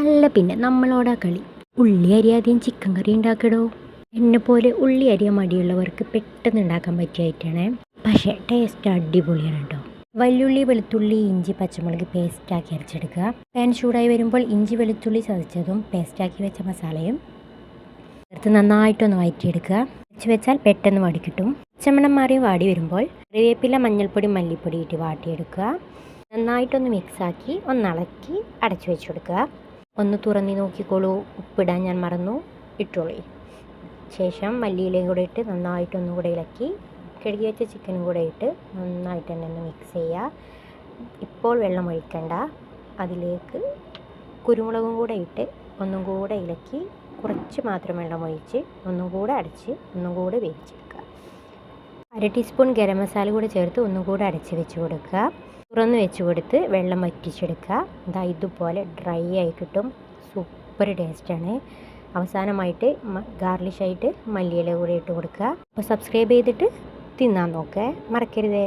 അല്ല പിന്നെ നമ്മളോടാ കളി. ഉള്ളി അരിയാതെയും ചിക്കൻ കറി ഉണ്ടാക്കടോ എന്നെ പോലെ ഉള്ളി അരിയ മടിയുള്ളവർക്ക് പെട്ടെന്ന് ഉണ്ടാക്കാൻ പറ്റിയ ഐറ്റാണ് പക്ഷേ ടേസ്റ്റ് അടിപൊളിയാണ് കേട്ടോ വല്യുള്ളി വെളുത്തുള്ളി ഇഞ്ചി പച്ചമുളക് പേസ്റ്റാക്കി അരച്ചെടുക്കുക. പാൻ ചൂടായി വരുമ്പോൾ ഇഞ്ചി വെളുത്തുള്ളി ചതച്ചതും പേസ്റ്റാക്കി വെച്ച മസാലയും ചേർത്ത് നന്നായിട്ടൊന്ന് വഴറ്റിയെടുക്കുക വെച്ച് വെച്ചാൽ പെട്ടെന്ന് വാടി കിട്ടും. ചമ്മണം മാറി വാടി വരുമ്പോൾ കറിവേപ്പില മഞ്ഞൾപ്പൊടി മല്ലിപ്പൊടി ഇട്ട് വാട്ടിയെടുക്കുക. നന്നായിട്ടൊന്ന് മിക്സാക്കി ഒന്ന് ഇളക്കി അടച്ചു വെച്ചു കൊടുക്കുക. ഒന്ന് തുറന്നി നോക്കിക്കോളൂ. ഉപ്പിടാൻ ഞാൻ മറന്നു. ഇട്ടോളി. ശേഷം മല്ലിയിലയും കൂടെ ഇട്ട് നന്നായിട്ടൊന്നും കൂടെ ഇളക്കി കഴുകി വെച്ച ചിക്കനും കൂടെ ഇട്ട് നന്നായിട്ട് തന്നെ ഒന്ന് മിക്സ് ചെയ്യുക ഇപ്പോൾ വെള്ളം ഒഴിക്കണ്ട. അതിലേക്ക് കുരുമുളകും കൂടെ ഇട്ട് ഒന്നും കൂടെ ഇളക്കി കുറച്ച് മാത്രം വെള്ളം ഒഴിച്ച് ഒന്നും കൂടെ അടച്ച് ഒന്നും കൂടെ വേവിച്ചെടുക്കുക. അര ടീസ്പൂൺ ഗരം മസാല കൂടെ ചേർത്ത് ഒന്നും കൂടെ അടച്ച് വെച്ച് കൊടുക്കുക. തുറന്ന് വെച്ച് കൊടുത്ത് വെള്ളം വറ്റിച്ചെടുക്കുക. ഇതാ ഇതുപോലെ ഡ്രൈ ആയി കിട്ടും. സൂപ്പർ ടേസ്റ്റാണ് അവസാനമായിട്ട് ഗാർലിഷായിട്ട് മല്ലിയില കൂടി ഇട്ട് കൊടുക്കുക. അപ്പോൾ സബ്സ്ക്രൈബ് ചെയ്തിട്ട് തിന്നാൻ നോക്കേ മറക്കരുതേ.